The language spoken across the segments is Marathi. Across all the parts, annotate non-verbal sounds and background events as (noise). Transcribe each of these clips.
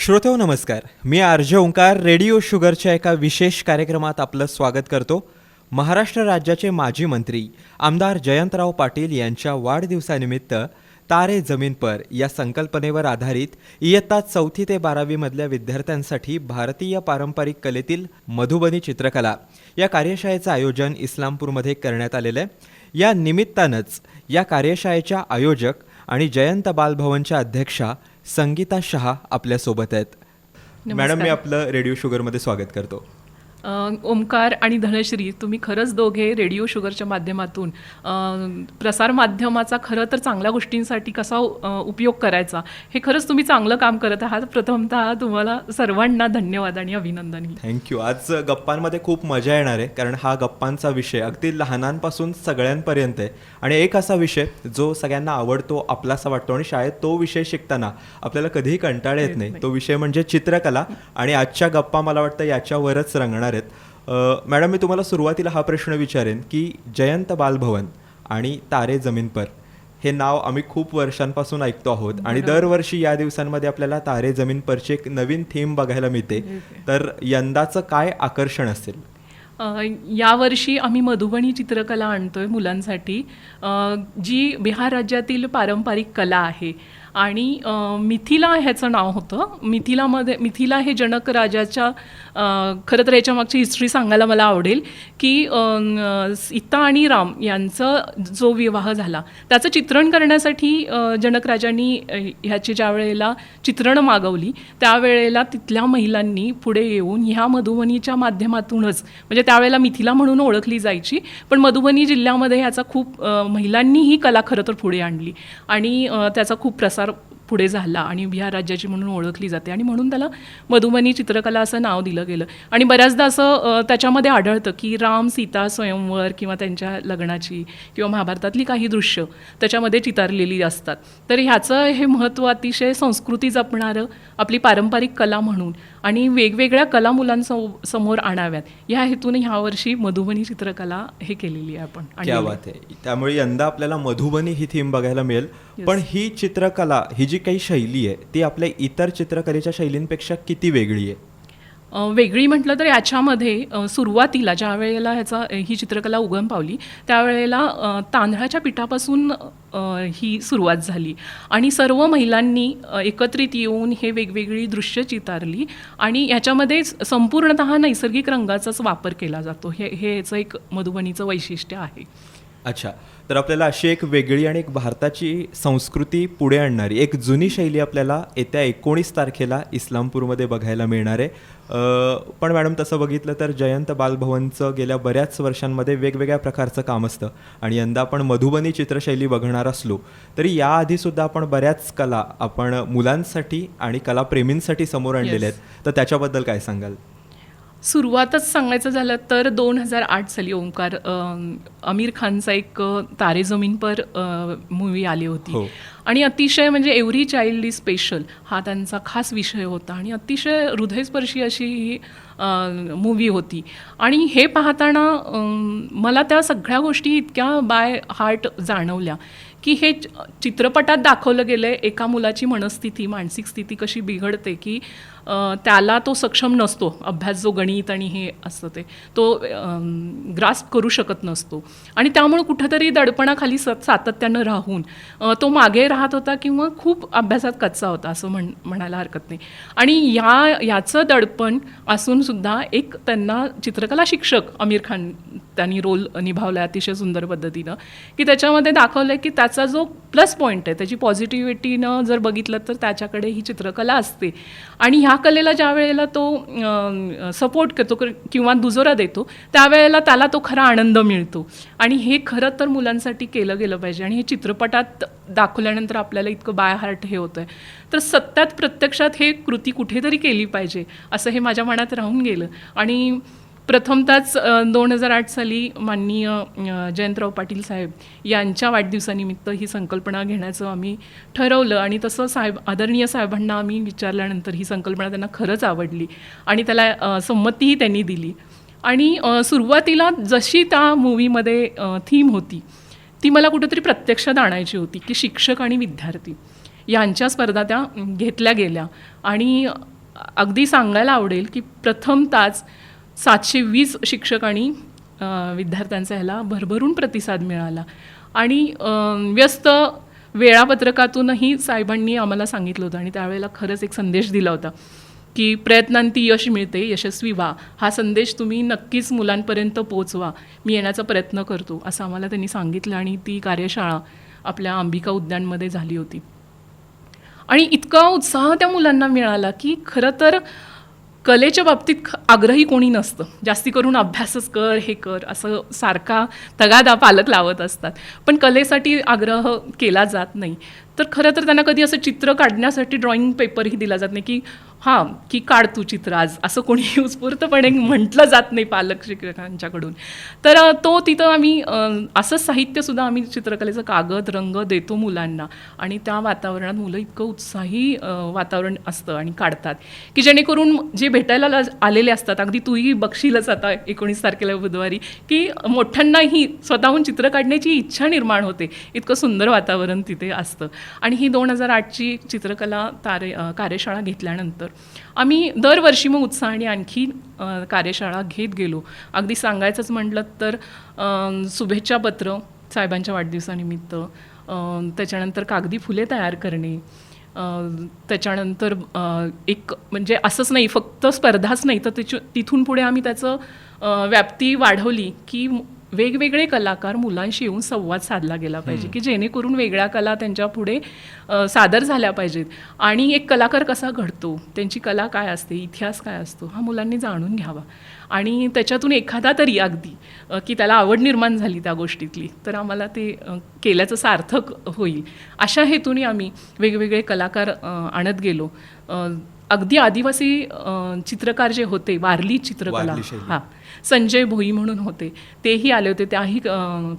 श्रोतेहो नमस्कार. मी आर्ज ओंकार रेडिओ शुगरच्या एका विशेष कार्यक्रमात आपलं स्वागत करतो. महाराष्ट्र राज्याचे माजी मंत्री आमदार जयंतराव पाटील यांच्या वाढदिवसानिमित्त तारे जमीन पर या संकल्पनेवर आधारित इयत्ता चौथी ते बारावीमधल्या विद्यार्थ्यांसाठी भारतीय पारंपरिक कलेतील मधुबनी चित्रकला या कार्यशाळेचं आयोजन इस्लामपूरमध्ये करण्यात आलेलं आहे. या निमित्तानंच या कार्यशाळेच्या आयोजक आणि जयंत बालभवनच्या अध्यक्षा संगीता शहा आपल्यासोबत आहेत. मॅडम मी आपलं रेडिओ शुगरमध्ये स्वागत करतो. ओमकार आणि धनश्री तुम्ही खरंच दोघे रेडिओ शुगरच्या माध्यमातून प्रसारमाध्यमाचा खरं तर चांगल्या गोष्टींसाठी कसा उपयोग करायचा हे खरंच तुम्ही चांगलं काम करत आहात. प्रथमतः तुम्हाला सर्वांना धन्यवाद आणि अभिनंदन. थँक्यू आज गप्पांमध्ये खूप मजा येणार आहे कारण हा गप्पांचा विषय अगदी लहानांपासून सगळ्यांपर्यंत आहे. आणि एक असा विषय जो सगळ्यांना आवडतो आपलासा वाटतो आणि शाळेत तो विषय शिकताना आपल्याला कधीही कंटाळा येत नाही. तो विषय म्हणजे चित्रकला. आणि आजच्या गप्पा मला वाटतं याच्यावरच रंगणार आहेत. अ, मॅडम मी तुम्हाला सुरुवातीला हा प्रश्न विचारेन की जयंत बालभवन आणि तारे जमीन पर हे नाव आम्ही खूप वर्षांपासून ऐकतो आहोत आणि दरवर्षी या दिवसांमध्ये आपल्याला तारे जमीन परची एक नवीन थीम बघायला मिळते. तर यंदाचं काय आकर्षण असेल? यावर्षी आम्ही मधुबनी चित्रकला आणतोय मुलांसाठी. जी बिहार राज्यातील पारंपरिक कला आहे आणि मिथिला ह्याचं नाव होतं. मिथिलामध्ये मिथिला हे जनक राजाच्या खरं तर याच्यामागची हिस्ट्री सांगायला मला आवडेल की सीता आणि राम यांचं जो विवाह झाला त्याचं चित्रण करण्यासाठी जनकराजांनी जनक राजांनी ह्याची ज्या वेळेला चित्रणं मागवली त्यावेळेला तिथल्या महिलांनी पुढे येऊन ह्या मधुबनीच्या माध्यमातूनच म्हणजे त्यावेळेला मिथिला म्हणून ओळखली जायची पण मधुबनी जिल्ह्यामध्ये ह्याचा खूप महिलांनी ही कला खरं तर पुढे आणली. आणि त्याचा खूप प्रसार पुढे झाला आणि बिहार राज्याची म्हणून ओळखली जाते. आणि म्हणून त्याला मधुबनी चित्रकला असं नाव दिलं गेलं. आणि बऱ्याचदा असं त्याच्यामध्ये आढळतं की राम सीता स्वयंवर किंवा त्यांच्या लग्नाची किंवा महाभारतातली काही दृश्य त्याच्यामध्ये चितारलेली असतात. तर ह्याचं हे महत्त्व अतिशय संस्कृती जपणारं आपली पारंपरिक कला म्हणून आणि वेगवेगळ्या कला मुलांसमोर समोर आणाव्यात ह्या हेतूने ह्यावर्षी मधुबनी चित्रकला हे केलेली आहे आपण. क्या बात आहे. त्यामुळे यंदा आपल्याला मधुबनी ही थीम बघायला मिळेल. पण ही चित्रकला ही जी काही शैली आहे ती आपल्या इतर चित्रकलेच्या शैलींपेक्षा किती वेगळी आहे? वेगळी म्हटलं तर याच्यामध्ये सुरुवातीला ज्या वेळेला ह्याचा ही चित्रकला उगम पावली त्यावेळेला तांदळाच्या पिठापासून ही सुरुवात झाली. आणि सर्व महिलांनी एकत्रित येऊन हे वेगवेगळी दृश्य चितारली आणि ह्याच्यामध्ये संपूर्णत नैसर्गिक रंगाचाच वापर केला जातो. हे हे याचं एक मधुबनीचं वैशिष्ट्य आहे. अच्छा. तर आपल्याला अशी एक वेगळी आणि एक भारताची संस्कृती पुढे आणणारी एक जुनी शैली आपल्याला येत्या एकोणीस तारखेला इस्लामपूरमध्ये बघायला मिळणार आहे. पण मॅडम तसं बघितलं तर जयंत बालभवनचं गेल्या बऱ्याच वर्षांमध्ये वेगवेगळ्या प्रकारचं काम असतं. आणि यंदा आपण मधुबनी चित्रशैली बघणार असलो तरी याआधीसुद्धा आपण बऱ्याच कला आपण मुलांसाठी आणि कलाप्रेमींसाठी समोर आणलेल्या आहेत. तर त्याच्याबद्दल काय सांगाल? सुरुवातच सांगायचं झालं तर दोन हजार आठ साली ओंकार आमिर खानचा एक तारे जमीन पर मूवी आली होती. हो. आणि अतिशय म्हणजे एव्हरी चाइल्ड इज स्पेशल हा त्यांचा खास विषय होता. आणि अतिशय हृदयस्पर्शी अशी ही मूवी होती. आणि हे पाहताना मला त्या सगळ्या गोष्टी इतक्या बाय हार्ट जाणवल्या की हे चित्रपटात दाखवलं गेलं आहे एका मुलाची मनस्थिती मानसिक स्थिती कशी बिघडते की त्याला तो सक्षम नसतो. अभ्यास जो गणित आणि हे असतं ते तो ग्रास्प करू शकत नसतो. आणि त्यामुळे कुठंतरी दडपणाखाली सत सातत्यानं राहून तो मागे राहत होता किंवा खूप अभ्यासात कच्चा होता असं म्हण म्हणायला हरकत नाही. आणि या याचं दडपण असूनसुद्धा एक त्यांना चित्रकला शिक्षक आमिर खान त्यांनी रोल निभावला अतिशय सुंदर पद्धतीनं की त्याच्यामध्ये दाखवलं की त्याचा जो प्लस पॉईंट आहे त्याची पॉझिटिव्हिटीनं जर बघितलं तर त्याच्याकडे ही चित्रकला असते. आणि ह्या कलेला ज्या वेळेला तो सपोर्ट करतो किंवा दुजोरा देतो त्यावेळेला त्याला तो खरा आनंद मिळतो. आणि हे खरं तर मुलांसाठी केलं गेलं पाहिजे. आणि हे चित्रपटात दाखवल्यानंतर आपल्याला इतकं बाय हार्ट हे होतं आहे तर सत्यात प्रत्यक्षात हे कृती कुठेतरी केली पाहिजे असं हे माझ्या मनात राहून गेलं. आणि प्रथमतःच दोन हजार आठ साली माननीय जयंतराव पाटील साहेब यांच्या वाढदिवसानिमित्त ही संकल्पना घेण्याचं आम्ही ठरवलं आणि तसं साहेब आदरणीय साहेबांना आम्ही विचारल्यानंतर ही संकल्पना त्यांना खरंच आवडली आणि त्याला संमतीही त्यांनी दिली. आणि सुरुवातीला जशी त्या मूवीमध्ये थीम होती ती मला कुठेतरी प्रत्यक्षात आणायची होती की शिक्षक आणि विद्यार्थी यांच्या स्पर्धा त्या घेतल्या गेल्या. आणि अगदी सांगायला आवडेल की प्रथमताच सातशे वीस शिक्षक आणि विद्यार्थ्यांचा ह्याला भरभरून प्रतिसाद मिळाला. आणि व्यस्त वेळापत्रकातूनही साहेबांनी आम्हाला सांगितलं होतं आणि त्यावेळेला खरंच एक संदेश दिला होता की प्रयत्नांती यश मिळते यशस्वी व्हा. हा संदेश तुम्ही नक्कीच मुलांपर्यंत पोचवा मी येण्याचा प्रयत्न करतो असं आम्हाला त्यांनी सांगितलं आणि ती कार्यशाळा आपल्या अंबिका उद्यानमध्ये झाली होती. आणि इतका उत्साह त्या मुलांना मिळाला की खरं तर कलेच्या बाबतीत आग्रही कोणी नसतं. जास्ती करून अभ्यासच कर हे कर असं सारखा तगादा पालक लावत असतात. पण कलेसाठी आग्रह केला जात नाही. तर खरं तर त्यांना कधी असं चित्र काढण्यासाठी ड्रॉइंग पेपरही दिला जात नाही की हां की काढ तू चित्र आज असं कोणी (laughs) उत्स्फूर्तपणे म्हटलं जात नाही पालक शिक्षकांच्याकडून. तर तो तिथं आम्ही असं साहित्यसुद्धा आम्ही चित्रकलेचं कागद रंग देतो मुलांना. आणि त्या वातावरणात मुलं इतकं उत्साही वातावरण असतं आणि काढतात की जेणेकरून जे भेटायला आलेले असतात अगदी तूही बघशीलच आता एकोणीस तारखेला बुधवारी की मोठ्यांनाही स्वतःहून चित्र काढण्याची इच्छा निर्माण होते. इतकं सुंदर वातावरण तिथे असतं. आणि ही दोन हजार आठची चित्रकला तारे कार्यशाळा घेतल्यानंतर आम्ही दरवर्षी मग उत्साहाने आणखी कार्यशाळा घेत गेलो. अगदी सांगायचंच म्हटलं तर शुभेच्छा पत्र साहेबांच्या वाढदिवसानिमित्त त्याच्यानंतर कागदी फुले तयार करणे त्याच्यानंतर एक म्हणजे असंच नाही फक्त स्पर्धाच नाही तर त्याच्या तिथून पुढे आम्ही त्याचं व्याप्ती वाढवली की वेगवेगळे कलाकार मुलांशी येऊन संवाद साधला गेला पाहिजे की जेणेकरून वेगळ्या कला त्यांच्या पुढे सादर झाल्या पाहिजेत. आणि एक कलाकार कसा घडतो? त्यांची कला काय असते? इतिहास काय असतो? हा मुलांनी जाणून घ्यावा. आणि त्याच्यातून एखादा तरी अगदी की त्याला आवड निर्माण झाली त्या गोष्टीतली तर आम्हाला ते केल्याचं सार्थक होईल. अशा हेतूने आम्ही वेगवेगळे कलाकार आणत गेलो. अगदी आदिवासी चित्रकार जे होते वारली चित्रकला. हां. संजय भोई म्हणून होते. तेही आले होते. त्याही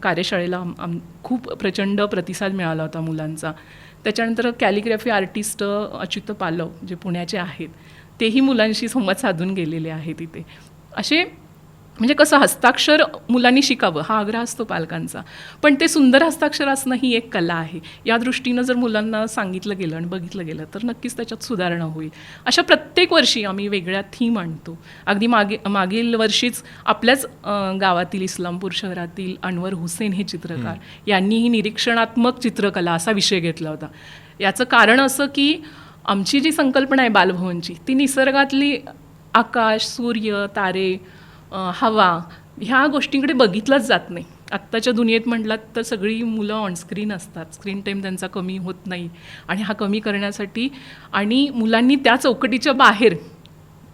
कार्यशाळेला आम- आम- खूप प्रचंड प्रतिसाद मिळाला होता मुलांचा. त्याच्यानंतर कॅलिग्राफी आर्टिस्ट अच्युत पालव जे पुण्याचे आहेत तेही मुलांशी संवाद साधून गेलेले आहेत तिथे असे म्हणजे कसं हस्ताक्षर मुलांनी शिकावं हा आग्रह असतो पालकांचा. पण ते सुंदर हस्ताक्षर असणं ही एक कला आहे. या दृष्टीनं जर मुलांना सांगितलं गेलं आणि बघितलं गेलं तर नक्कीच त्याच्यात सुधारणा होईल. अशा प्रत्येक वर्षी आम्ही वेगळ्या थीम आणतो. अगदी मागे मागील वर्षीच आपल्याच गावातील इस्लामपूर शहरातील अनवर हुसेन हे चित्रकार यांनीही निरीक्षणात्मक चित्रकला असा विषय घेतला होता. याचं कारण असं की आमची जी संकल्पना आहे बालभवनची ती निसर्गातली आकाश सूर्य तारे हवा. ह्या गोष्टींकडे बघितलंच जात नाही. आत्ताच्या दुनियेत म्हटलात तर सगळी मुलं ऑनस्क्रीन असतात. स्क्रीन टाईम त्यांचा कमी होत नाही. आणि हा कमी करण्यासाठी आणि मुलांनी त्या चौकटीच्या बाहेर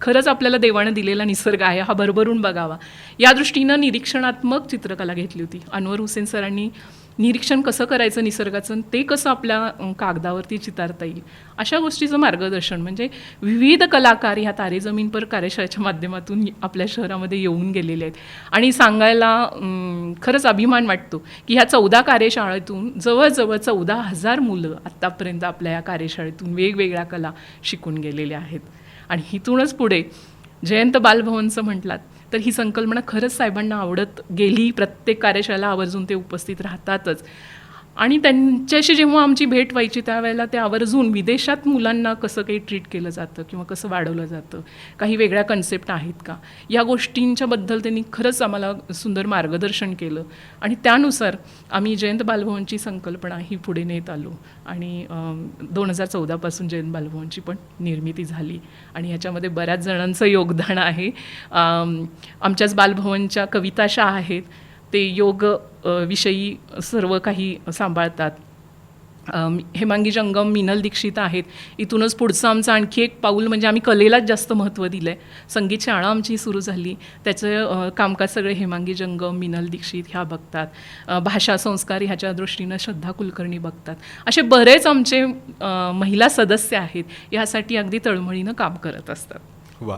खरंच आपल्याला देवानं दिलेला निसर्ग आहे हा भरभरून बघावा. या दृष्टीनं निरीक्षणात्मक चित्रकला घेतली होती. अनवर हुसेन सरांनी निरीक्षण कसं करायचं निसर्गाचं ते कसं आपल्या कागदावरती चितारता येईल? अशा गोष्टीचं मार्गदर्शन म्हणजे विविध कलाकार ह्या तारे जमीन पर कार्यशाळेच्या माध्यमातून आपल्या शहरामध्ये येऊन गेलेले आहेत. आणि सांगायला खरंच अभिमान वाटतो की ह्या चौदा कार्यशाळेतून जवळजवळ चौदा हजार मुलं आत्तापर्यंत आपल्या या कार्यशाळेतून वेगवेगळ्या कला शिकून गेलेल्या आहेत. आणि हिथूनच पुढे जयंत बालभवनचं म्हटलात तर ही संकल्पना खरंच साहेबांना आवडत गेली. प्रत्येक कार्यशाळेला आवर्जून ते उपस्थित राहतातच. आणि त्यांच्याशी जेव्हा आमची भेट व्हायची त्यावेळेला ते आवर्जून विदेशात मुलांना कसं काही ट्रीट केलं जातं किंवा कसं वाढवलं जातं काही वेगळ्या कन्सेप्ट आहेत का? या गोष्टींच्याबद्दल त्यांनी खरंच आम्हाला सुंदर मार्गदर्शन केलं. आणि त्यानुसार आम्ही जयंत बालभवनची संकल्पना ही पुढे नेत आलो. आणि दोन हजार चौदापासून जयंत बालभवनची पण निर्मिती झाली. आणि ह्याच्यामध्ये बऱ्याच जणांचं योगदान आहे. आमच्याच बालभवनच्या कविताशा आहेत. ते योग विषयी सर्व काही सांभाळतात. हेमांगी जंगम मिनल दीक्षित आहेत. इथूनच पुढचं आमचं आणखी एक पाऊल म्हणजे आम्ही कलेलाच जास्त महत्त्व दिलं आहे संगीत शाळा आमची सुरू झाली. त्याचं कामकाज सगळे हेमांगी जंगम मिनल दीक्षित ह्या बघतात. भाषा संस्कार ह्याच्या दृष्टीनं श्रद्धा कुलकर्णी बघतात. असे बरेच आमचे महिला सदस्य आहेत. यासाठी अगदी तळमळीनं काम करत असतात. वा.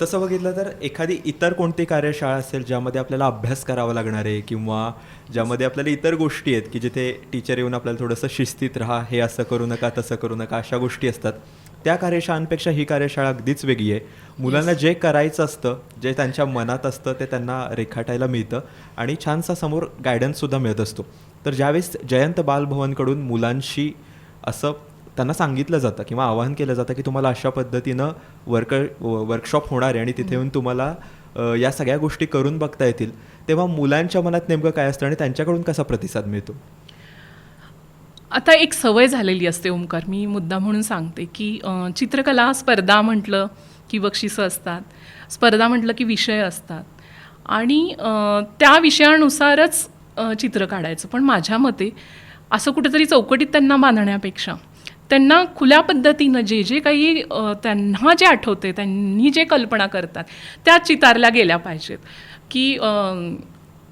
तसं बघितलं तर एखादी इतर कोणती कार्यशाळा असेल ज्यामध्ये आपल्याला अभ्यास करावा लागणार आहे किंवा ज्यामध्ये आपल्याला इतर गोष्टी आहेत की जिथे टीचर येऊन आपल्याला थोडंसं शिस्तीत राहा हे असं करू नका तसं करू नका अशा गोष्टी असतात. त्या कार्यशाळांपेक्षा ही कार्यशाळा अगदीच वेगळी आहे. मुलांना जे करायचं असतं जे त्यांच्या मनात असतं ते त्यांना रेखाटायला मिळतं आणि छानसा समोर गायडन्ससुद्धा मिळत असतो. तर ज्यावेळेस जयंत बालभवनकडून मुलांशी असं त्यांना सांगितलं जातं किंवा आवाहन केलं जातं की तुम्हाला अशा पद्धतीनं वर्क वर्कशॉप होणार आहे आणि तिथे येऊन तुम्हाला या सगळ्या गोष्टी करून बघता येतील. तेव्हा मुलांच्या मनात नेमकं काय असतं आणि त्यांच्याकडून कसा प्रतिसाद मिळतो? आता एक सवय झालेली असते ओंकार मी मुद्दा म्हणून सांगते की चित्रकला स्पर्धा म्हटलं की बक्षिसं असतात. स्पर्धा म्हटलं की विषय असतात. आणि त्या विषयानुसारच चित्र काढायचं. पण माझ्या मते असं कुठेतरी चौकटीत त्यांना बांधण्यापेक्षा त्यांना खुल्या पद्धतीनं जे जे काही त्यांना जे आठवते त्यांनी जे कल्पना करतात त्या चितारल्या गेल्या पाहिजेत. की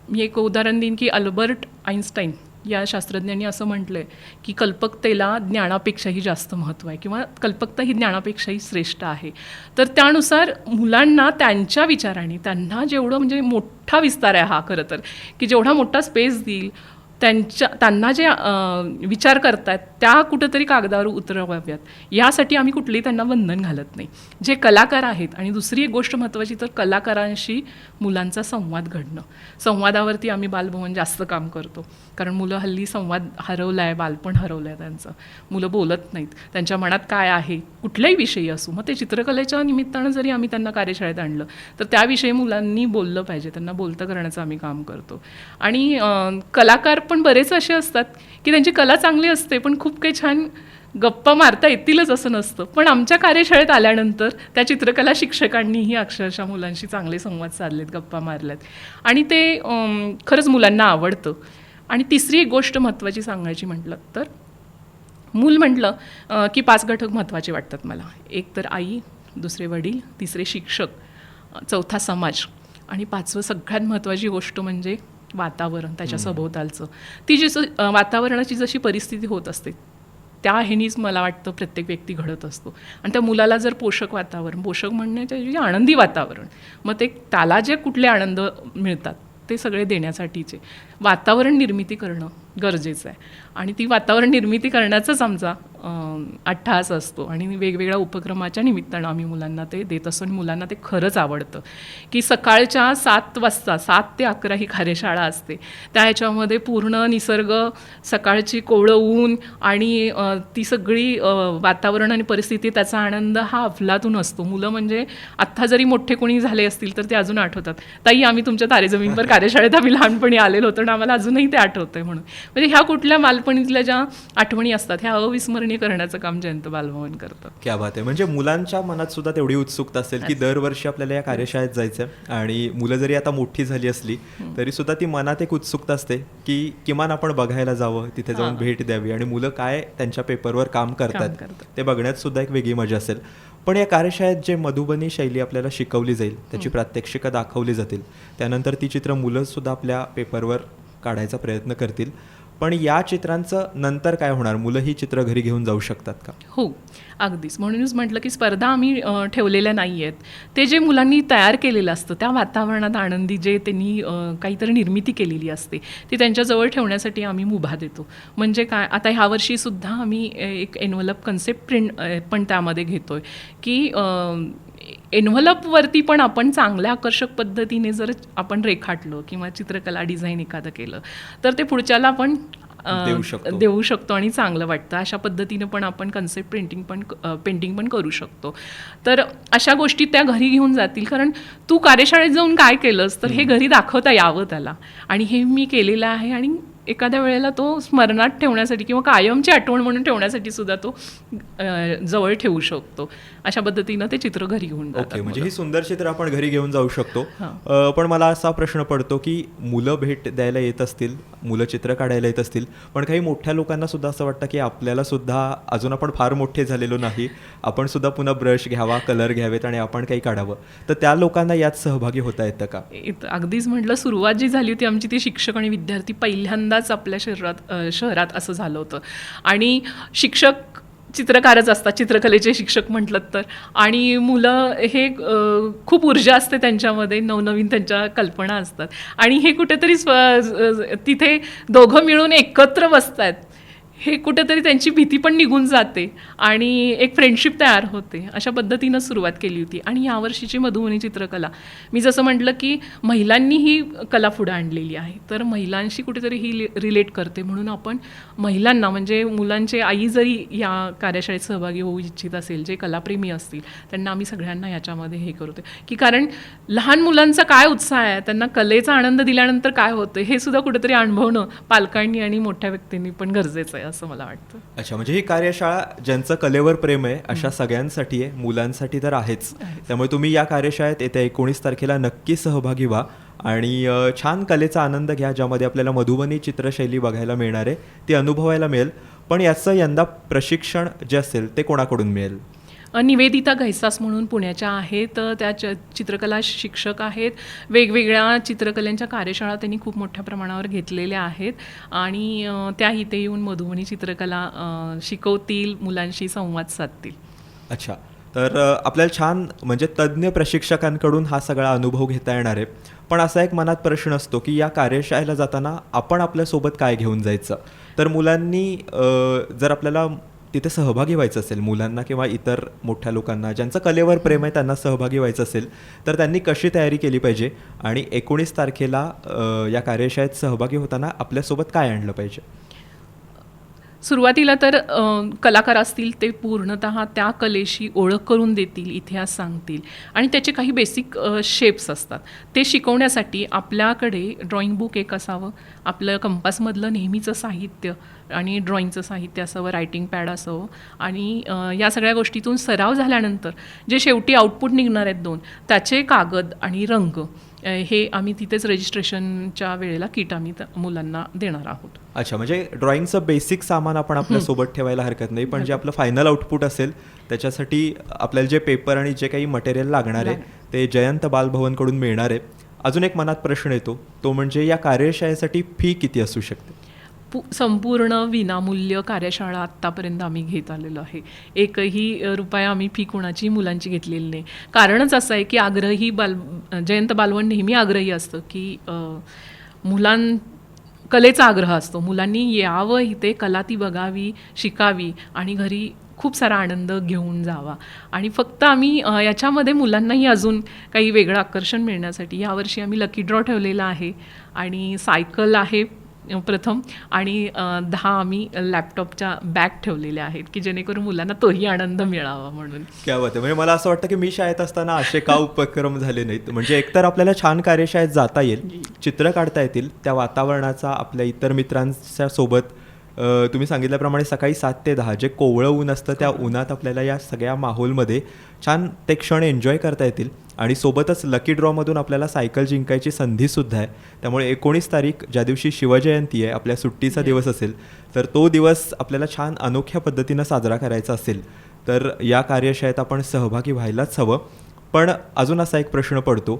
मी एक उदाहरण देईन की अल्बर्ट आईन्स्टाईन या शास्त्रज्ञांनी असं म्हटलं आहे की कल्पकतेला ज्ञानापेक्षाही जास्त महत्त्व आहे किंवा कल्पकता ही ज्ञानापेक्षाही श्रेष्ठ आहे. तर त्यानुसार मुलांना त्यांच्या विचाराने त्यांना जेवढं म्हणजे मोठा विस्तार आहे हा खरं तर की जेवढा मोठा स्पेस देईल त्यांच्या त्यांना जे विचार करतात त्या कुठंतरी कागदावर उतरवाव्यात. यासाठी आम्ही कुठलेही त्यांना बंधन घालत नाही. जे कलाकार आहेत आणि दुसरी एक गोष्ट महत्त्वाची तर कलाकारांशी मुलांचा संवाद घडणं. संवादावरती आम्ही बालभवन जास्त काम करतो. कारण मुलं हल्ली संवाद हरवला आहे बालपण हरवलं आहे त्यांचं. मुलं बोलत नाहीत. त्यांच्या मनात काय आहे कुठल्याही विषयी असू मग ते चित्रकलेच्या निमित्तानं जरी आम्ही त्यांना कार्यशाळेत आणलं तर त्याविषयी मुलांनी बोललं पाहिजे. त्यांना बोलतं करण्याचं आम्ही काम करतो. आणि कलाकार पण पण बरेच असे असतात की त्यांची कला चांगली असते पण खूप काही छान गप्पा मारता येतीलच असं नसतं. पण आमच्या कार्यशाळेत आल्यानंतर त्या चित्रकला शिक्षकांनीही अक्षरशः मुलांशी चांगले संवाद साधलेत गप्पा मारल्यात. आणि ते खरंच मुलांना आवडतं. आणि तिसरी एक गोष्ट महत्त्वाची सांगायची म्हटलं तर मूल म्हटलं की पाच घटक महत्त्वाचे वाटतात मला. एक तर आई दुसरे वडील तिसरे शिक्षक चौथा समाज. आणि पाचवं सगळ्यात महत्त्वाची गोष्ट म्हणजे वातावरण त्याच्या सभोवतालचं. ती जी वातावरणाची जशी परिस्थिती होत असते त्या ह्यानीच मला वाटतं प्रत्येक व्यक्ती घडत असतो. आणि त्या मुलाला जर पोषक वातावरण पोषक म्हणण्याच्या ऐवजी आनंदी वातावरण मग ते त्याला जे कुठले आनंद मिळतात ते सगळे देण्यासाठीचे. वातावरण निर्मिती करणं गरजेचं आहे. आणि ती वातावरण निर्मिती करण्याचाच आमचा अट्टहास असतो. आणि वेगवेगळ्या उपक्रमाच्या निमित्तानं आम्ही मुलांना ते देत असतो आणि मुलांना ते खरंच आवडतं. की सकाळच्या सात वाजता सात ते अकरा ही कार्यशाळा असते. त्या ह्याच्यामध्ये पूर्ण निसर्ग सकाळची कोवळं ऊन आणि ती सगळी वातावरण आणि परिस्थिती त्याचा आनंद हा अफलातून असतो. मुलं म्हणजे आत्ता जरी मोठे कोणी झाले असतील तर ते अजून आठवतात. ताई आम्ही तुमच्या तारेजमीनवर (laughs) कार्यशाळेत आम्ही लहानपणी आलेलो होतो आणि आम्हाला अजूनही ते आठवतंय म्हणून. म्हणजे ह्या कुठल्या बालपणीतल्या ज्या आठवणी असतात ह्या अविस्मरणीय करण्याचं काम जयंत बालभवन करतं. क्या बात आहे. म्हणजे मुलांच्या मनात सुद्धा तेवढी उत्सुकता असेल की दरवर्षी आपल्याला या कार्यशाळेत जायचं आणि मुलं जरी आता मोठी झाली असली तरी सुद्धा ती मनात एक उत्सुकता असते की किमान आपण बघायला जावं तिथे जाऊन भेट द्यावी आणि मुलं काय त्यांच्या पेपरवर काम करतात करतात. ते बघण्यात सुद्धा एक वेगळी मजा असेल. पण या कार्यशाळेत जे मधुबनी शैली आपल्याला शिकवली जाईल त्याची प्रात्यक्षिकं दाखवली जातील त्यानंतर ती चित्र मुलं सुद्धा आपल्या पेपरवर काढायचा प्रयत्न करतील. पण या चित्रांचं नंतर काय होणार? मुलं ही चित्र घरी घेऊन जाऊ शकतात का? हो अगदीच. म्हणूनच म्हटलं की स्पर्धा आम्ही ठेवलेल्या नाही आहेत ते जे मुलांनी तयार केलेलं असतं त्या वातावरणात आनंदी जे त्यांनी काहीतरी निर्मिती केलेली असते ती त्यांच्याजवळ ठेवण्यासाठी आम्ही मुभा देतो. म्हणजे काय आता ह्यावर्षीसुद्धा आम्ही एक एनवलप कन्सेप्ट प्रिंट पण त्यामध्ये घेतो आहे की एनव्हलपवरती पण आपण चांगल्या आकर्षक पद्धतीने जर आपण रेखाटलं किंवा चित्रकला डिझाईन एखादं केलं तर ते पुढच्याला पण अ, देऊ शकतो. देऊ शकतो आणि चांगलं वाटतं. अशा पद्धतीनं पण आपण कन्सेप्ट प्रिंटिंग पण पेंटिंग पण करू शकतो. तर अशा गोष्टी त्या घरी घेऊन जातील. कारण तू कार्यशाळेत जाऊन काय केलंस तर हे घरी दाखवता यावं त्याला. आणि हे मी केलेलं आहे आणि एखाद्या वेळेला तो स्मरणात ठेवण्यासाठी किंवा कायमची आठवण म्हणून ठेवण्यासाठी सुद्धा तो जवळ ठेवू शकतो. अशा पद्धतीनं ते चित्र घरी घेऊन ओके म्हणजे ही सुंदर चित्र आपण घरी घेऊन जाऊ शकतो. पण मला असा प्रश्न पडतो की मुलं भेट द्यायला येत असतील मुलं चित्र काढायला येत असतील पण काही मोठ्या लोकांना सुद्धा असं वाटतं की आपल्याला सुद्धा अजून आपण फार मोठे झालेलो नाही. आपण सुद्धा पुन्हा ब्रश घ्यावा कलर घ्यावेत आणि आपण काही काढावं. तर त्या लोकांना यात सहभागी होता येतं का? अगदीच म्हटलं सुरुवात जी झाली होती आमची ती शिक्षक आणि विद्यार्थी पहिल्यांदाच आपल्या शहरात शहरात असं झालं होतं. आणि शिक्षक चित्रकारच असतात चित्रकलेचे शिक्षक म्हटलं तर. आणि मुलं हे खूप ऊर्जा असते त्यांच्यामध्ये नवनवीन त्यांच्या कल्पना असतात. आणि हे कुठेतरी स्व तिथे दोघं मिळून एकत्र बसतात हे कुठेतरी त्यांची भीती पण निघून जाते आणि एक फ्रेंडशिप तयार होते. अशा पद्धतीनं सुरुवात केली होती. आणि यावर्षीची मधुबनी चित्रकला मी जसं म्हटलं की महिलांनी ही कला पुढे आणलेली आहे. तर महिलांशी कुठेतरी ही रिलेट करते. म्हणून आपण महिलांना म्हणजे मुलांचे आई जरी या कार्यशाळेत सहभागी होऊ इच्छित असेल जे कलाप्रेमी असतील त्यांना आम्ही सगळ्यांना याच्यामध्ये हे करतो की कारण लहान मुलांचा काय उत्साह आहे? त्यांना कलेचा आनंद दिल्यानंतर काय होतं? हे सुद्धा कुठेतरी अनुभवणं पालकांनी आणि मोठ्या व्यक्तींनी पण गरजेचं आहे असं मला वाटतं. अच्छा म्हणजे ही कार्यशाळा ज्यांचं कलेवर प्रेम आहे अशा सगळ्यांसाठी आहे मुलांसाठी तर आहेच. त्यामुळे तुम्ही या कार्यशाळेत येत्या एकोणीस तारखेला नक्की सहभागी व्हा आणि छान कलेचा आनंद घ्या ज्यामध्ये आपल्याला मधुबनी चित्रशैली बघायला मिळणार आहे ती अनुभवायला मिळेल. पण याचं यंदा प्रशिक्षण जे असेल ते कोणाकडून मिळेल? निवेदिता घैसास म्हणून पुण्याच्या आहेत. त्या च चित्रकला शिक्षक आहेत. वेगवेगळ्या चित्रकलेंच्या कार्यशाळा त्यांनी खूप मोठ्या प्रमाणावर घेतलेल्या आहेत. आणि त्या इथे येऊन मधुबनी चित्रकला शिकवतील मुलांशी संवाद साधतील. अच्छा. तर आपल्याला छान म्हणजे तज्ज्ञ प्रशिक्षकांकडून हा सगळा अनुभव घेता येणार आहे. पण असा एक मनात प्रश्न असतो की या कार्यशाळेला जाताना आपण आपल्यासोबत काय घेऊन जायचं? तर मुलांनी जर आपल्याला तिथे सहभागी व्हायचं असेल मुलांना किंवा इतर मोठ्या लोकांना ज्यांचं कलेवर प्रेम आहे त्यांना सहभागी व्हायचं असेल तर त्यांनी कशी तयारी केली पाहिजे आणि एकोणीस तारखेला या कार्यशाळेत सहभागी होताना आपल्यासोबत काय आणलं पाहिजे? सुरुवातीला तर कलाकार असतील ते पूर्णत त्या कलेशी ओळख करून देतील इतिहास सांगतील. आणि त्याचे काही बेसिक शेप्स असतात. ते शिकवण्यासाठी आपल्याकडे ड्रॉइंग बुक एक असावं. आपलं कंपासमधलं नेहमीचं साहित्य आणि ड्रॉइंगचं साहित्य असावं रायटिंग पॅड असावं. आणि या सगळ्या गोष्टीतून सराव झाल्यानंतर जे शेवटी आउटपुट निघणार आहेत दोन त्याचे कागद आणि रंग. हे आम्ही तिथेच रजिस्ट्रेशनच्या वेळेला किट आम्ही मुलांना देणार आहोत. अच्छा म्हणजे ड्रॉइंगचं बेसिक सामान आपण आपल्यासोबत ठेवायला हरकत नाही पण जे आपलं फायनल आउटपुट असेल त्याच्यासाठी आपल्याला जे पेपर आणि जे काही मटेरियल लागणार आहे ते जयंत बालभवनकडून मिळणार आहे. अजून एक मनात प्रश्न येतो तो म्हणजे या कार्यशाळेसाठी फी किती असू शकते? पु संपूर्ण विनामूल्य कार्यशाळा आत्तापर्यंत आम्ही घेत आलेलो आहे. एकही रुपया आम्ही फी कुणाची मुलांची घेतलेली नाही. कारणच असं आहे की आग्रही बाल जयंत बालवण नेहमी आग्रही असतं की मुलां कलेचा आग्रह असतो. मुलांनी यावं इथे कला ती बघावी शिकावी आणि घरी खूप सारा आनंद घेऊन जावा. आणि फक्त आम्ही याच्यामध्ये मुलांनाही अजून काही वेगळं आकर्षण मिळण्यासाठी यावर्षी आम्ही लकी ड्रॉ ठेवलेला आहे. आणि सायकल आहे. प्रथम. आणि दहा आम्ही लॅपटॉपच्या बॅग ठेवलेल्या आहेत की जेणेकरून मुलांना तोही आनंद मिळावा म्हणून. क्या बात आहे. म्हणजे मला असं वाटतं की मी शाळेत असताना असे का उपक्रम झाले नाहीत. म्हणजे एकतर आपल्याला छान कार्यशाळेत जाता येईल चित्र काढता येतील त्या वातावरणाचा आपल्या इतर मित्रांच्या सोबत तुम्ही सांगितल्याप्रमाणे सकाळी सात ते दहा जे कोवळं ऊन असतं त्या उन्हात आपल्याला या सगळ्या माहोलमध्ये छान ते क्षण एन्जॉय करता येतील. आणि सोबतच लकी ड्रॉमधून आपल्याला सायकल जिंकायची संधीसुद्धा आहे. त्यामुळे एकोणीस तारीख ज्या दिवशी शिवजयंती आहे आपल्या सुट्टीचा दिवस असेल तर तो दिवस आपल्याला छान अनोख्या पद्धतीनं साजरा करायचा असेल तर या कार्यशाळेत आपण सहभागी व्हायलाच हवं. पण अजून असा एक प्रश्न पडतो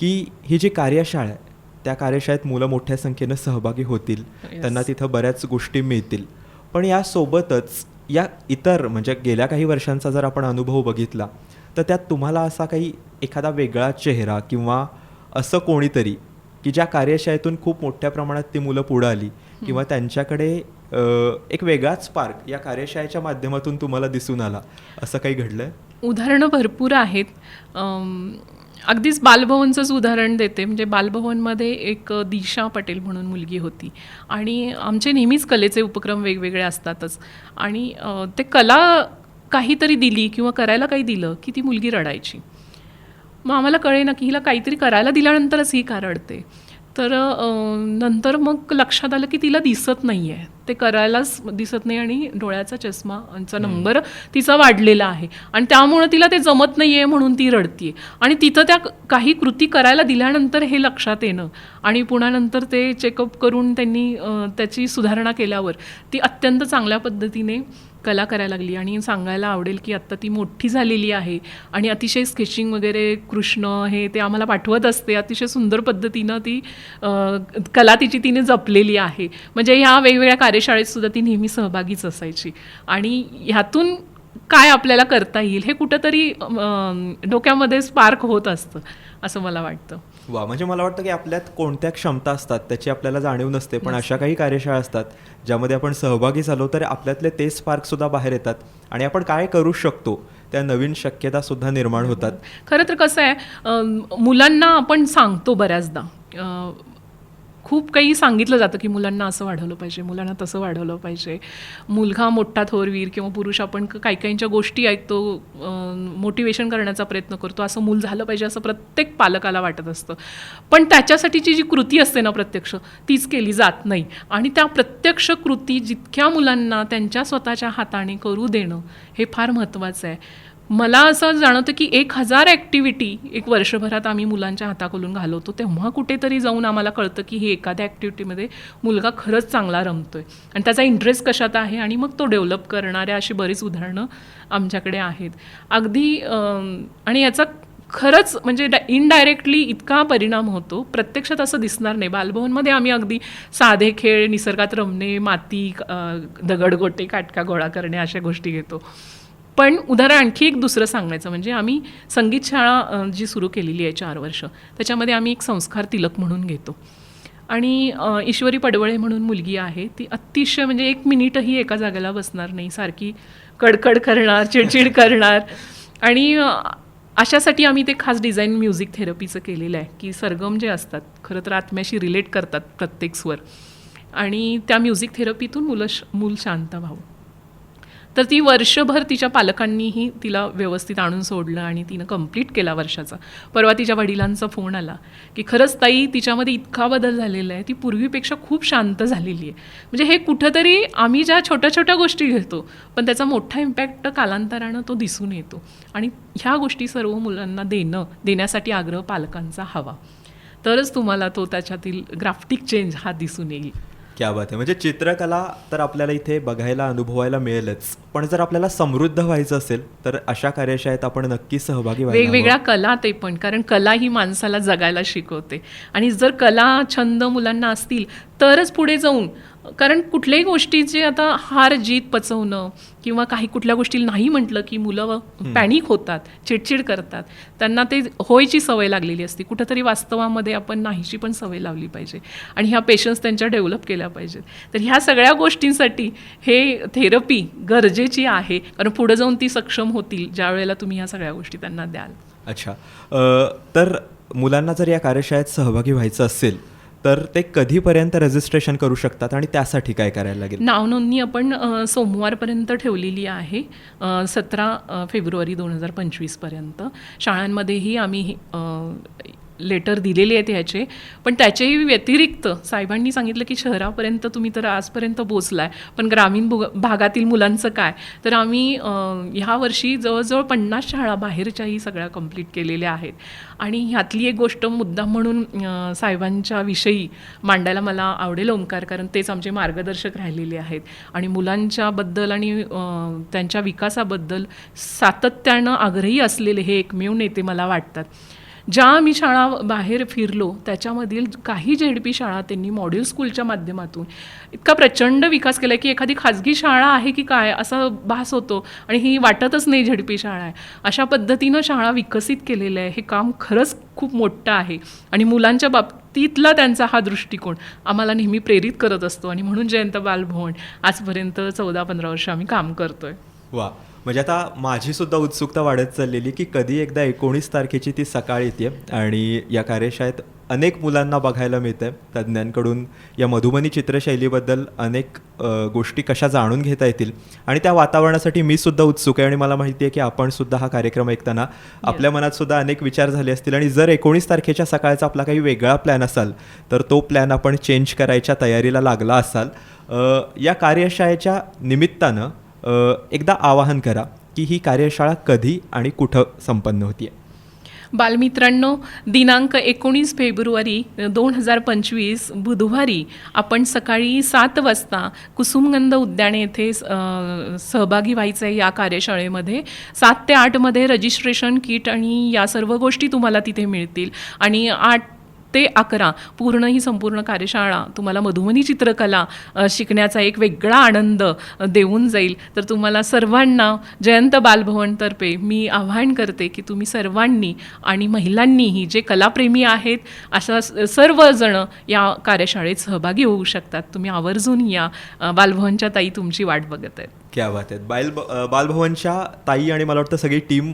की ही जी कार्यशाळा आहे त्या कार्यशाळेत मुलं मोठ्या संख्येनं सहभागी होतील. Yes. त्यांना तिथं बऱ्याच गोष्टी मिळतील. पण यासोबतच या इतर म्हणजे गेल्या काही वर्षांचा जर आपण अनुभव बघितला तर त्यात तुम्हाला असा काही एखादा वेगळा चेहरा किंवा असं कोणीतरी की ज्या कार्यशाळेतून खूप मोठ्या प्रमाणात ती मुलं पुढं आली किंवा त्यांच्याकडे एक वेगळाच स्पार्क या कार्यशाळेच्या माध्यमातून तुम्हाला दिसून आला. असं काही घडलंय? उदाहरणं भरपूर आहेत. अगदीच बालभवनचंच उदाहरण देते. म्हणजे बालभवनमध्ये एक दिशा पटेल म्हणून मुलगी होती. आणि आमचे नेहमीच कलेचे उपक्रम वेगवेगळे असतातच. आणि ते कला काहीतरी दिली किंवा करायला काही दिलं की ती मुलगी रडायची. मग आम्हाला कळे ना की हिला काहीतरी करायला दिल्यानंतरच ही का रडते. तर नंतर मग लक्षात आलं की तिला दिसत नाही आहे ते करायलाच दिसत नाही आणि डोळ्याचा चष्माचा नंबर तिचा वाढलेला आहे. आणि त्यामुळं तिला ते जमत नाही आहे म्हणून ती रडतीये. आणि तिथं त्या काही कृती करायला दिल्यानंतर हे लक्षात येणं आणि पुन्हा नंतर ते चेकअप करून त्यांनी त्याची सुधारणा केल्यावर ती अत्यंत चांगल्या पद्धतीने कला करायला लागली आणि सांगायला आवडेल की आत्ता ती मोठी झालेली आहे आणि अतिशय स्केचिंग वगैरे कृष्ण हे ते आम्हाला पाठवत असते. अतिशय सुंदर पद्धतीनं ती कला तिची तिने जपलेली आहे. म्हणजे ह्या वेगवेगळ्या कार्यशाळेत सुद्धा ती नेहमी सहभागीच असायची. आणि ह्यातून काय आपल्याला करता येईल हे कुठंतरी डोक्यामध्ये स्पार्क होत असतं असं मला वाटतं. वा म्हणजे मला वाटतं की आपल्यात कोणत्या क्षमता असतात त्याची आपल्याला जाणीव नसते पण अशा काही कार्यशाळा असतात ज्यामध्ये आपण सहभागी झालो तर आपल्यातले ते स्पार्क सुद्धा बाहेर येतात आणि आपण काय करू शकतो त्या नवीन शक्यता सुद्धा निर्माण होतात. खरं तर कसं आहे मुलांना आपण सांगतो बऱ्याचदा खूप काही सांगितलं जातं की मुलांना असं वाढवलं पाहिजे मुलांना तसं वाढवलं पाहिजे. मुलगा मोठा थोरवीर किंवा पुरुष आपण क- काही काहींच्या गोष्टी ऐकतो मोटिवेशन करण्याचा प्रयत्न करतो असं मूल झालं पाहिजे असं प्रत्येक पालकाला वाटत असतं. पण त्याच्यासाठीची जी कृती असते ना प्रत्यक्ष तीच केली जात नाही. आणि त्या प्रत्यक्ष कृती जितक्या मुलांना त्यांच्या स्वतःच्या हाताने करू देणं हे फार महत्त्वाचं आहे. मला असं जाणवतं की एक हजार ॲक्टिव्हिटी एक वर्षभरात आम्ही मुलांच्या हाताखालून घालवतो तेव्हा कुठेतरी जाऊन आम्हाला कळतं की हे एखाद्या ॲक्टिव्हिटीमध्ये मुलगा खरंच चांगला रमतो आहे आणि त्याचा इंटरेस्ट कशात आहे आणि मग तो डेव्हलप करणाऱ्या अशी बरीच उदाहरणं आमच्याकडे आहेत. अगदी आणि याचा खरंच म्हणजे इनडायरेक्टली इतका परिणाम होतो. प्रत्यक्षात असं दिसणार नाही. बालभवनमध्ये आम्ही अगदी साधे खेळ निसर्गात रमणे माती दगडगोटे काटका गोळा करणे अशा गोष्टी घेतो. पण उदाहरण आणखी एक दुसरं सांगायचं म्हणजे आम्ही संगीत शाळा जी सुरू केलेली आहे चार वर्ष त्याच्यामध्ये आम्ही एक संस्कार तिलक म्हणून घेतो. आणि ईश्वरी पडवळे म्हणून मुलगी आहे ती अतिशय म्हणजे एक मिनिटही एका जागेला बसणार नाही सारखी कडकड करणार चिडचिड करणार. आणि अशासाठी आम्ही ते खास डिझाईन म्युझिक थेरपीचं केलेलं आहे की सरगम जे असतात खरं तर आत्म्याशी रिलेट करतात प्रत्येक स्वर. आणि त्या म्युझिक थेरपीतून मुलं श मूल शांत व्हावं. तर ती वर्षभर तिच्या पालकांनीही तिला व्यवस्थित आणून सोडलं आणि तिनं कंप्लीट केला वर्षाचा. परवा तिच्या वडिलांचा फोन आला की खरंच ताई तिच्यामध्ये इतका बदल झालेला आहे. ती पूर्वीपेक्षा खूप शांत झालेली आहे. म्हणजे हे कुठंतरी आम्ही ज्या छोट्या छोट्या गोष्टी घेतो पण त्याचा मोठा इम्पॅक्ट कालांतरानं तो दिसून येतो. आणि ह्या गोष्टी सर्व मुलांना देणं देण्यासाठी आग्रह पालकांचा हवा. तरच तुम्हाला तो त्याच्यातील ग्राफ्टिक चेंज हा दिसून येईल. क्या बात आहे म्हणजे चित्रकला तर आपल्याला इथे बघायला अनुभवायला मिळेलच. पण जर आपल्याला समृद्ध व्हायचं असेल तर अशा कार्यशाळेत आपण नक्की सहभागी. वेगवेगळ्या कला ते पण कारण कला ही माणसाला जगायला शिकवते. आणि जर कला छंद मुलांना असतील तरच पुढे जाऊन कारण कुठल्याही गोष्टीचे आता हार जीत पचवणं किंवा काही कुठल्या गोष्टीला नाही म्हटलं की मुलं पॅनिक होतात चिडचिड करतात त्यांना ते होयची सवय लागलेली असते. कुठंतरी वास्तवामध्ये आपण नाहीची पण सवय लावली पाहिजे आणि ह्या पेशन्स त्यांच्या डेव्हलप केल्या पाहिजेत. तर ह्या सगळ्या गोष्टींसाठी हे थेरपी गरजेची आहे. कारण पुढे जाऊन ती सक्षम होतील ज्या वेळेला तुम्ही ह्या सगळ्या गोष्टी त्यांना द्याल. अच्छा. तर मुलांना जर या कार्यशाळेत सहभागी व्हायचं असेल तर ते कधीपर्यंत रजिस्ट्रेशन करू शकतात आणि त्यासाठी काय करायला लागेल? नावनोंदणी आपण सोमवारपर्यंत ठेवलेली आहे सतरा फेब्रुवारी दोन हजार पंचवीसपर्यंत. शाळांमध्येही आम्ही लेटर दिलेले आहेत ह्याचे. पण त्याच्याही व्यतिरिक्त साहेबांनी सांगितलं की शहरापर्यंत तुम्ही तर आजपर्यंत पोचलाय पण ग्रामीण भुग भागातील मुलांचं काय? तर आम्ही ह्या वर्षी जवळजवळ पन्नास शाळा बाहेरच्याही सगळ्या कंप्लीट केलेल्या आहेत. आणि ह्यातली एक गोष्ट मुद्दा म्हणून साहेबांच्या विषयी मांडायला मला आवडेल ओंकार कारण तेच आमचे मार्गदर्शक राहिलेले आहेत. आणि मुलांच्याबद्दल आणि त्यांच्या विकासाबद्दल सातत्यानं आग्रही असलेले हे एकमेव नेते मला वाटतात. ज्या आम्ही शाळा बाहेर फिरलो त्याच्यामधील काही झेडपी शाळा त्यांनी मॉड्यूल स्कूलच्या माध्यमातून इतका प्रचंड विकास केला की एखादी खाजगी शाळा आहे की काय असा भास होतो आणि ही वाटतच नाही झेडपी शाळा आहे. अशा पद्धतीनं शाळा विकसित केलेलं आहे. हे काम खरंच खूप मोठं आहे. आणि मुलांच्या बाबतीतला त्यांचा हा दृष्टिकोन आम्हाला नेहमी प्रेरित करत असतो. आणि म्हणून जयंत बालभवन आजपर्यंत चौदा पंधरा वर्ष आम्ही काम करतोय. वा. म्हणजे आता माझी सुद्धा उत्सुकता वाढत चाललेली की कधी एकदा एकोणीस तारखेची ती सकाळ येते आणि या कार्यशाळेत अनेक मुलांना बघायला मिळतं तज्ज्ञांकडून या मधुबनी चित्रशैलीबद्दल अनेक गोष्टी कशा जाणून घेता येतील आणि त्या वातावरणासाठी मी सुद्धा उत्सुक आहे आणि मला माहिती आहे की आपण सुद्धा हा कार्यक्रम ऐकताना आपल्या मनात सुद्धा अनेक विचार झाले असतील आणि जर एकोणीस तारखेच्या सकाळचा आपला काही वेगळा प्लॅन असाल तर तो प्लॅन आपण चेंज करायच्या तयारीला लागला असाल. या कार्यशाळेच्या निमित्तानं एकदा आवाहन करा की ही कार्यशाळा कधी आणि कुठं संपन्न होतीये. बालमित्रांनो दिनांक एकोणीस फेब्रुवारी दोन हजार पंचवीस बुधवारी आपण सकाळी सात वाजता कुसुमगंध उद्याने येथे सहभागी व्हायचं आहे या कार्यशाळेमध्ये. सात ते आठमध्ये रजिस्ट्रेशन किट आणि या सर्व गोष्टी तुम्हाला तिथे मिळतील. आणि आठ ते अकरा. पूर्ण ही संपूर्ण कार्यशाळा तुम्हाला मधुबनी चित्रकला शिकण्याचा एक वेगळा आनंद देऊन जाईल. तर तुम्हाला सर्वांना जयंत बालभवनतर्फे मी आवाहन करते की तुम्ही सर्वांनी आणि महिलांनीही जे कलाप्रेमी आहेत अशा स- सर्वजण या कार्यशाळेत सहभागी होऊ शकतात. तुम्ही आवर्जून या. बालभवनच्या ताई तुमची वाट बघत आहेत. क्या बात आहे बाल बालभवनच्या ताई आणि मला वाटतं सगळी टीम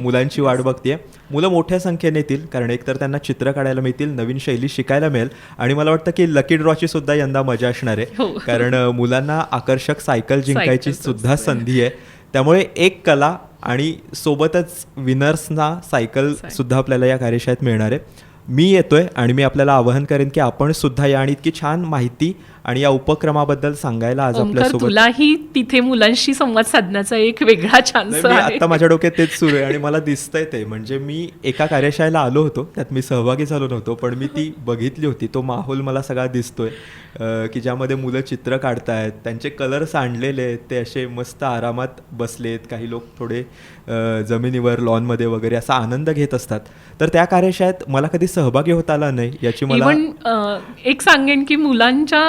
मुलांची वाट बघते मुलं मोठ्या संख्येने येतील कारण एकतर त्यांना चित्र काढायला मिळतील नवीन शैली शिकायला मिळेल आणि मला वाटतं की लकी ड्रॉची सुद्धा यंदा मजा असणार आहे. हो. कारण मुलांना आकर्षक सायकल जिंकायची सुद्धा संधी आहे. त्यामुळे एक कला आणि सोबतच विनर्सना सायकल सुद्धा आपल्याला या कार्यशाळेत मिळणार आहे. मी येतोय आणि मी आपल्याला आवाहन करेन की आपण सुद्धा या आणि इतकी छान माहिती आणि या उपक्रमाबद्दल सांगायला आज आपल्यासोबत तुलाही तिथे मुलांशी संवाद साधण्याचा एक वेगळा चान्स आता माझ्या डोक्यात तेच सुरू आहे आणि मला दिसतंय ते. म्हणजे मी एका कार्यशाळेला आलो होतो त्यात मी सहभागी झालो नव्हतो पण मी ती बघितली होती. तो माहोल मला सगळा दिसतोय की ज्यामध्ये मुलं चित्र काढतायत त्यांचे कलर्स आणलेले आहेत ते असे मस्त आरामात बसलेत. काही लोक थोडे जमिनीवर लॉनमध्ये वगैरे असा आनंद घेत असतात. तर त्या कार्यशाळेत मला कधी सहभागी होता आला नाही याची मला एक सांगेन की मुलांच्या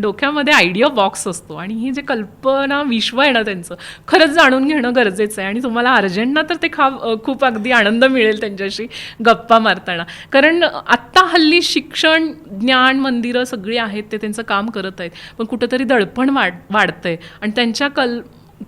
डोक्यामध्ये आयडिया बॉक्स असतो. आणि हे जे कल्पना विश्व आहे ना त्यांचं खरंच जाणून घेणं गरजेचं आहे. आणि तुम्हाला अर्जंटना तर ते खा खूप अगदी आनंद मिळेल त्यांच्याशी गप्पा मारताना. कारण आत्ता हल्ली शिक्षण ज्ञान मंदिरं सगळी आहेत ते त्यांचं काम करत आहेत. पण कुठंतरी दडपण वाढ वाढतंय. आणि त्यांच्या कल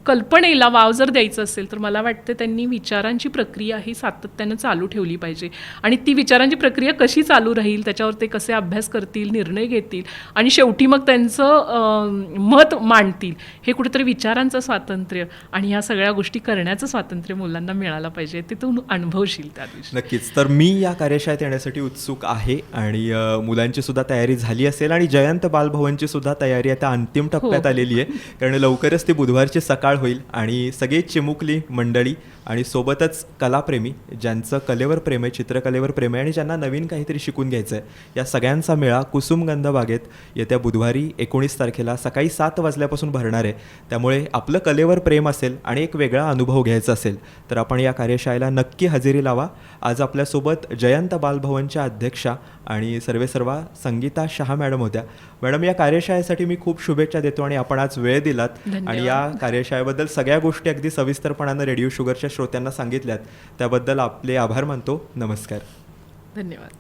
कल्पनेला वाव जर द्यायचं असेल तर मला वाटतं त्यांनी विचारांची प्रक्रिया ही सातत्यानं चालू ठेवली पाहिजे. आणि ती विचारांची प्रक्रिया कशी चालू राहील त्याच्यावर ते कसे अभ्यास करतील निर्णय घेतील आणि शेवटी मग त्यांचं मत मांडतील हे कुठेतरी विचारांचं स्वातंत्र्य आणि ह्या सगळ्या गोष्टी करण्याचं स्वातंत्र्य मुलांना मिळालं पाहिजे ते तू अनुभवशील त्या दिवशी. नक्कीच. तर मी या कार्यशाळेत येण्यासाठी उत्सुक आहे आणि मुलांची सुद्धा तयारी झाली असेल आणि जयंत बालभवनची सुद्धा तयारी आता अंतिम टप्प्यात आलेली आहे. कारण लवकरच ती बुधवारची सकाळ होईल आणि सगळी चिमुकली मंडळी आणि सोबतच कलाप्रेमी ज्यांचं कलेवर प्रेम आहे चित्रकलेवर प्रेम आहे आणि ज्यांना नवीन काहीतरी शिकून घ्यायचं आहे या सगळ्यांचा मेळा कुसुमगंध बागेत येत्या बुधवारी एकोणीस तारखेला सकाळी सात वाजल्यापासून भरणार आहे. त्यामुळे आपलं कलेवर प्रेम असेल आणि एक वेगळा अनुभव घ्यायचा असेल तर आपण या कार्यशाळेला नक्की हजेरी लावा. आज आपल्यासोबत जयंत बालभवनच्या अध्यक्षा आणि सर्वेसर्वा संगीता शहा मॅडम होत्या. मॅडम या कार्यशाळेसाठी मी खूप शुभेच्छा देतो आणि आपण आज वेळ दिलात. आणि या कार्यशाळेबद्दल सगळ्या गोष्टी अगदी सविस्तरपणानं रेडिओ शुगरच्या श्रोत्यांना सांगितल्यात. त्याबद्दल आपले आभार मानतो. नमस्कार. धन्यवाद.